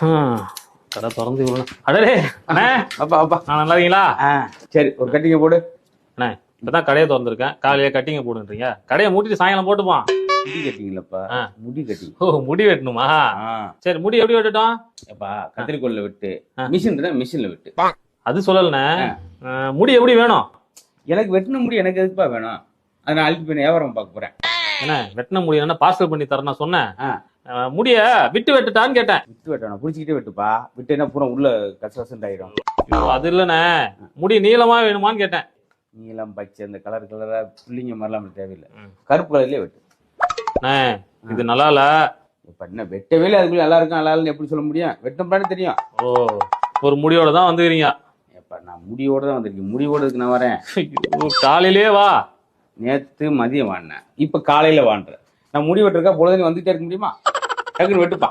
ஹம், கடை திறந்து இவ்வளோ அடடே அண்ணே. அப்பா அப்பா. நான் நல்லா இருக்கீங்களா? ஆ. சரி ஒரு கட்டிங்க போடு. அண்ணே இப்பதான் கடையை திறந்துருக்கேன். காலையில கட்டிங்க போடுன்றீங்க. கடையை மூட்டிட்டு சாயங்காலம் போட்டுப்பான் முடி கட்டிங்களப்பா? ஆ. முடி கட்டிங் ஓ முடி வெட்டணுமா? ஆ. சரி முடி எப்படி வெட்டட்டும்? எப்பா கத்திரிக்கோல்ல விட்டு. ஆ. மிஷின் இருந்தா மிஷின்ல விட்டு. அது சொல்லலண்ணே. முடி எப்படி வேணும்? எனக்கு வெட்டின முடி எனக்கு எதுக்குப்பா வேணும்? அதை நான் அழுத்தி போய் வியாபாரம் பார்க்க போறேன். என்ன வெட்டின முடி என்ன பார்சல் பண்ணி தரேன் சொன்னேன். முடிய விட்டு வெட்டுட்டான்னு கேட்டேன். விட்டு வெட்டணும். பிடிச்சிக்கிட்டே வெட்டுப்பா. விட்டு என்ன பூரா உள்ள கசகசன் ஆயிடும் அது இல்லைண்ணே. முடி நீளமா வேணுமான்னு கேட்டேன். நீலம் பச்சை இந்த கலர் கலரா புள்ளிங்க மாதிரிலாம் தேவையில்லை. கருப்பு கலர்லயே வெட்டு. இது நல்லா இல்ல. இப்ப என்ன வெட்டவே இல்லை. அதுக்குள்ள நல்லா இருக்கும் நல்லா இல்லைன்னு எப்படி சொல்ல முடியும்? வெட்டம்பான்னு தெரியும். ஓ ஒரு முடியோட தான் வந்துக்கிறீங்க. எப்ப நான் முடியோட தான் வந்திருக்கேன். முடியோட இதுக்கு நான் வரேன்? காலையிலேயே வா. நேத்து மதியம் வாங்கினேன். இப்ப காலையில வாண்டுறேன் நான் முடி வெட்டிருக்கா பொழுதுன்னு வந்துட்டே இருக்க முடியுமா? டக்குன்னு வெட்டுப்பா